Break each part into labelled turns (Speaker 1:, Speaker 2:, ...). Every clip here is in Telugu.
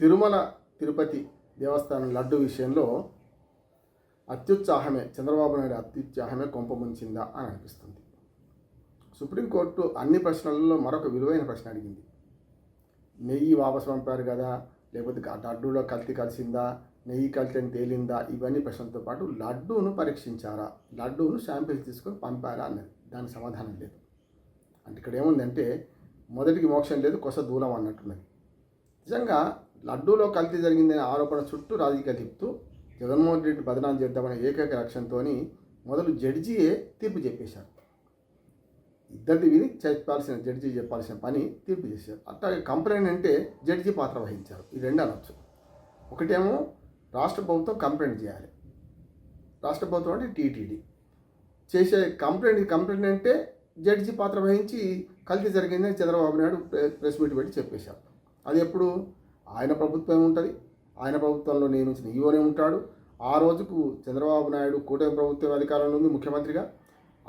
Speaker 1: తిరుమల తిరుపతి దేవస్థానం లడ్డు విషయంలో అత్యుత్సాహమే చంద్రబాబు నాయుడు అత్యుత్సాహమే కొంపముంచిందా అని అనిపిస్తుంది. సుప్రీంకోర్టు అన్ని ప్రశ్నలలో మరొక విలువైన ప్రశ్న అడిగింది. నెయ్యి వాపసు పంపారు కదా లేకపోతే లడ్డూలో కల్తీ కలిసిందా నెయ్యి కల్తీ అని తేలిందా ఇవన్నీ ప్రశ్నలతో పాటు లడ్డూను పరీక్షించారా లడ్డూను శాంపిల్స్ తీసుకొని పంపారా అన్నది. దానికి సమాధానం లేదు. అంటే ఇక్కడ ఏముందంటే మొదటికి మోక్షం లేదు కొస దూలం అన్నట్టున్నది. నిజంగా లడ్డూలో కల్తీ జరిగిందనే ఆరోపణ చుట్టూ రాజకీయ తిప్పుతూ జగన్మోహన్ రెడ్డి బదనాం చేద్దామనే ఏకైక లక్ష్యంతో మొదలు జడ్జియే తీర్పు చెప్పేశారు. ఇద్దరిది విని చెప్పాల్సిన జడ్జి చెప్పాల్సిన పని తీర్పు చేశారు. అట్లాగే కంప్లైంట్ అంటే జడ్జి పాత్ర వహించారు. ఈ రెండు అనొచ్చు. ఒకటేమో రాష్ట్ర ప్రభుత్వం కంప్లైంట్ చేయాలి. రాష్ట్ర ప్రభుత్వం అంటే టీటీడీ. చేసే కంప్లైంట్ కంప్లైంట్ అంటే జడ్జి పాత్ర వహించి కల్తీ జరిగిందని Chandrababu Naidu pre- press meet పెట్టి చెప్పేశారు. అది ఎప్పుడు? ఆయన ప్రభుత్వం ఉంటుంది. ఆయన ప్రభుత్వంలో నియమించిన ఈవోనే ఉంటాడు. ఆ రోజుకు చంద్రబాబు నాయుడు కూటమి ప్రభుత్వం అధికారంలో ఉంది ముఖ్యమంత్రిగా.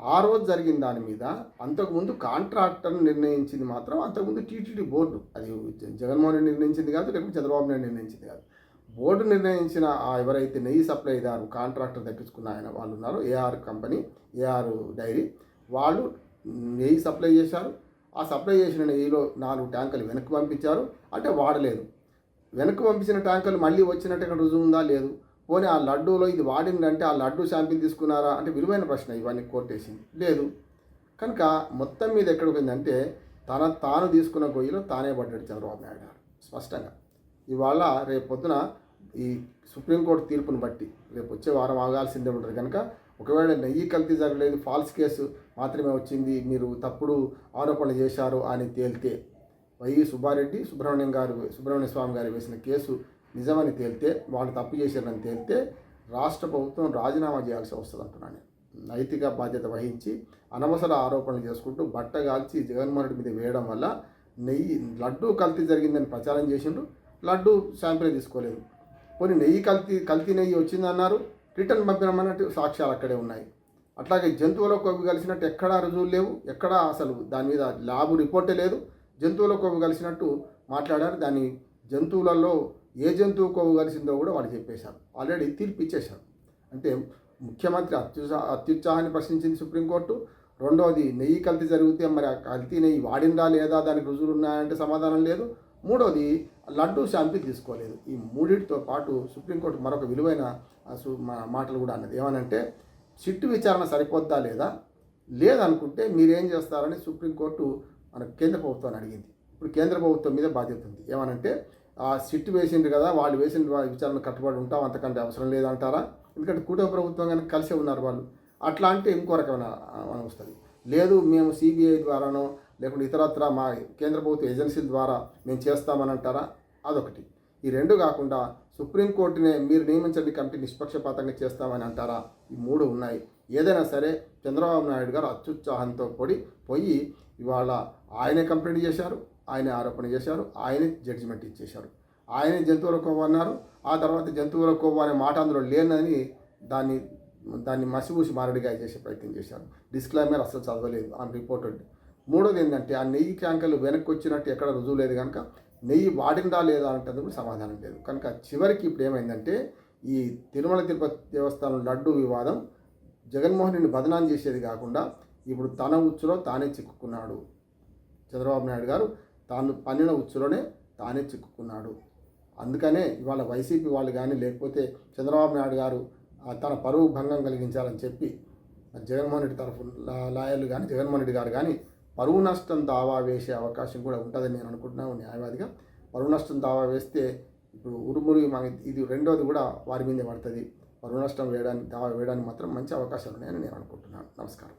Speaker 1: ఆ రోజు జరిగిన దాని మీద అంతకుముందు కాంట్రాక్టర్ను నిర్ణయించింది మాత్రం అంతకుముందు టీటీడీ బోర్డు. అది జగన్మోహన్ రెడ్డి నిర్ణయించింది కాదు లేకపోతే చంద్రబాబు నాయుడు నిర్ణయించింది కాదు. బోర్డు నిర్ణయించిన ఆ ఎవరైతే నెయ్యి సప్లైదారు కాంట్రాక్టర్ దక్కించుకున్న ఆయన వాళ్ళు ఉన్నారో ఏఆర్ కంపెనీ ఏఆర్ డైరీ వాళ్ళు నెయ్యి సప్లై చేశారు. ఆ సప్లై చేసిన నెయ్యిలో నాలుగు ట్యాంకులు వెనక్కి పంపించారు. అంటే వాడలేదు. వెనక్కి పంపించిన ట్యాంకులు మళ్ళీ వచ్చినట్టు రుజువు ఉందా? లేదు. పోనీ ఆ లడ్డూలో ఇది వాడిందంటే ఆ లడ్డు శాంపిల్ తీసుకున్నారా? అంటే విలువైన ప్రశ్న ఇవన్నీ కోర్టేసింది లేదు. కనుక మొత్తం మీద ఎక్కడికి పోయిందంటే తన తాను తీసుకున్న గొయ్యిలో తానే పడ్డాడు చంద్రబాబు నాయుడు గారు. స్పష్టంగా. ఇవాళ రేపు పొద్దున ఈ సుప్రీంకోర్టు తీర్పును బట్టి రేపు వచ్చే వారం ఆగాల్సిందే ఉంటుంది. కనుక ఒకవేళ నెయ్యి కల్తీ జరగలేదు ఫాల్స్ కేసు మాత్రమే వచ్చింది మీరు తప్పుడు ఆరోపణలు చేశారు అని తేలితే వై సుబ్బారెడ్డి సుబ్రహ్మణ్యం గారు సుబ్రహ్మణ్య స్వామి గారు వేసిన కేసు నిజమని తేలితే వాళ్ళు తప్పు చేశారని తేలితే రాష్ట్ర ప్రభుత్వం రాజీనామా చేయాల్సి వస్తుంది అంటున్నాను నేను. నైతిక బాధ్యత వహించి అనవసర ఆరోపణలు చేసుకుంటూ బట్టగాల్చి జగన్మోహన్ రెడ్డి మీద వేయడం వల్ల నెయ్యి లడ్డూ కల్తీ జరిగిందని ప్రచారం చేసిండ్రు లడ్డు శాంపిల్ తీసుకోలేదు. కొన్ని నెయ్యి కల్తీ కల్తీ నెయ్యి వచ్చిందన్నారు. రిటర్న్ పంపినమన్నట్టు సాక్ష్యాలు అక్కడే ఉన్నాయి. అట్లాగే జంతువుల కొవ్వు కలిసినట్టు ఎక్కడా రుజువులు లేవు. ఎక్కడా అసలు దాని మీద ల్యాబ్ రిపోర్టే లేదు. జంతువుల కొవ్వు కలిసినట్టు మాట్లాడారు. దాన్ని జంతువులలో ఏ జంతువు కొవ్వు కలిసిందో కూడా వాళ్ళు చెప్పేశారు. ఆల్రెడీ తీర్పు ఇచ్చేశారు. అంటే ముఖ్యమంత్రి అత్యుత్సా అత్యుత్సాహాన్ని ప్రశ్నించింది సుప్రీంకోర్టు రెండవది నెయ్యి కల్తీ జరిగితే మరి ఆ కల్తీ నెయ్యి వాడిందా లేదా? దానికి రుజువులు ఉన్నాయంటే సమాధానం లేదు. మూడవది లడ్డు శాంతి తీసుకోలేదు. ఈ మూడింటితో పాటు సుప్రీంకోర్టు మరొక విలువైన సు- మాటలు కూడా అన్నది. ఏమనంటే సిట్టు విచారణ సరిపోద్దా లేదా? లేదనుకుంటే మీరేం చేస్తారని సుప్రీంకోర్టు మన కేంద్ర ప్రభుత్వాన్ని అడిగింది. ఇప్పుడు కేంద్ర ప్రభుత్వం మీద బాధ్యత ఉంది. ఏమనంటే ఆ సిట్టు వేసిండ్రు కదా వాళ్ళు వేసిన విచారణ కట్టుబడి ఉంటాం అంతకంటే అవసరం లేదంటారా? ఎందుకంటే కూటమి ప్రభుత్వం కానీ కలిసే ఉన్నారు వాళ్ళు. అట్లా అంటే ఇంకో రకమైన మనం వస్తుంది. లేదు మేము సిబిఐ ద్వారానో లేకుంటే ఇతరత్ర మా కేంద్ర ప్రభుత్వ ఏజెన్సీల ద్వారా మేము చేస్తామని అంటారా అదొకటి. ఈ రెండు కాకుండా సుప్రీంకోర్టునే మీరు నియమించండి కమిటీ నిష్పక్షపాతంగా చేస్తామని అంటారా? ఈ మూడు ఉన్నాయి. ఏదైనా సరే చంద్రబాబు నాయుడు గారు అత్యుత్సాహంతో పడి పోయి ఇవాళ ఆయనే కంప్లైంట్ చేశారు ఆయనే ఆరోపణ చేశారు ఆయనే జడ్జిమెంట్ ఇచ్చేశారు. ఆయనే జంతువుల కొవ్వు అన్నారు ఆ తర్వాత జంతువుల కొవ్వు అనే మాట అందులో లేనని దాన్ని దాన్ని మసిపూసి మారడిగా చేసే ప్రయత్నం చేశారు. డిస్క్లైమర్ అసలు చదవలేదు ఆ రిపోర్టెడ్ మూడోది ఏంటంటే ఆ నెయ్యి ట్యాంకర్లు వెనక్కి వచ్చినట్టు ఎక్కడ రుజువు లేదు కనుక నెయ్యి వాడిందా లేదా అంటే కూడా సమాధానం లేదు. కనుక చివరికి ఇప్పుడు ఏమైందంటే ఈ తిరుమల తిరుపతి దేవస్థానం లడ్డు వివాదం జగన్మోహన్ రెడ్డిని బదనాం చేసేది కాకుండా ఇప్పుడు తన ఉచ్చులో తానే చిక్కుకున్నాడు. చంద్రబాబు నాయుడు గారు తాను పన్నిన ఉచ్చులోనే తానే చిక్కుకున్నాడు. అందుకనే ఇవాళ వైసీపీ వాళ్ళు కానీ లేకపోతే చంద్రబాబు నాయుడు గారు తన పరువు భంగం కలిగించాలని చెప్పి జగన్మోహన్ రెడ్డి తరఫు లాయర్లు కానీ జగన్మోహన్ రెడ్డి గారు కానీ పరువు నష్టం దావా వేసే అవకాశం కూడా ఉంటుందని నేను అనుకుంటున్నాను న్యాయవాదిగా. పరువు నష్టం దావా వేస్తే ఇప్పుడు ఉరుమురు మన ఇది రెండోది కూడా వారి మీదే పడుతుంది. పరువు నష్టం వేయడానికి దావా వేయడానికి మాత్రం మంచి అవకాశాలు ఉన్నాయని నేను అనుకుంటున్నాను. నమస్కారం.